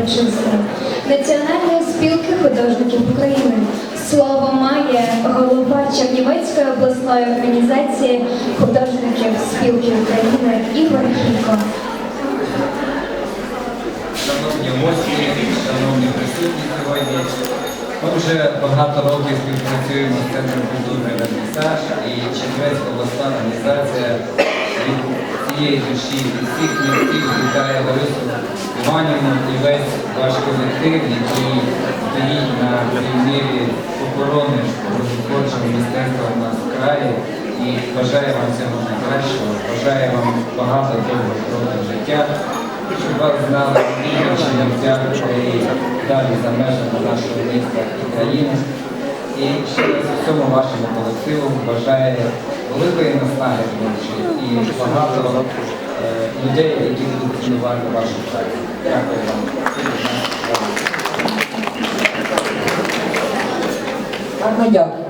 Левчинського, Національної спілки художників України. Слово має голова Чернівецької обласної організації художників спілки України Ігор Хілько. Шановні гості, шановні присутні сьогодні. Ми вже багато років співпрацюємо з Центром культури «Вернісаж» і Чернівецька обласна організація від цієї душі, від всіх містів вітає Ларису Іванівну і весь колектив, який стоїть на півмірі охорони розходжого мистецтва в нас в краї. І бажаю вам всього найкращого, бажаю вам багато років життя щоб вас знали більше взяти і далі за межами нашого міста і країни. І ще всьому вашому колективу бажаю великої наснаги творчої і багато е, людей, які будуть цінувати вашу працю. Дякую вам. Гарно дякую.